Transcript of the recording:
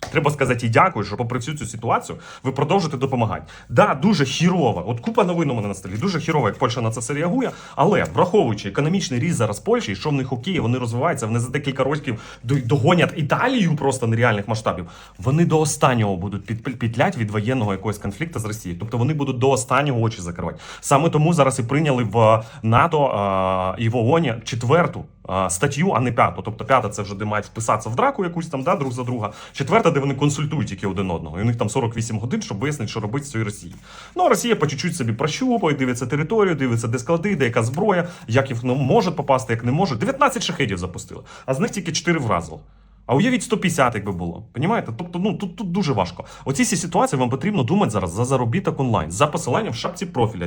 Треба сказати і дякую, що попри всю цю ситуацію ви продовжуєте допомагати. Да, дуже хірово. От купа новин у мене на столі. Дуже хірово, як Польща на це все реагує. Але враховуючи економічний ріст зараз Польщі, що в них окей, вони розвиваються, вони за декілька років догонять Італію просто нереальних масштабів. Вони до останнього будуть підпідлять від воєнного якогось конфлікту з Росією. Тобто вони будуть до останнього очі закривати. Саме тому зараз і прийняли в НАТО а, і в ООНі четверту статтю, а не п'яту. Тобто п'ята це вже де мають вписатися в драку якусь там, да, друг за друга. Четверта, де вони консультують тільки один одного. І у них там 48 годин, щоб вияснити, що робити з цією Росією. Ну, а Росія по чуть-чуть собі прощупує, дивиться територію, дивиться, де склади, де яка зброя, як їх ну, можуть попасти, як не можуть. 19 шахедів запустили, а з них тільки 4 вразило. А уявіть 150, якби було. Понімаєте? Тобто, ну тут, тут дуже важко. Оці всі ситуації вам потрібно думати зараз за заробіток онлайн, за посиланням в шапці профіля.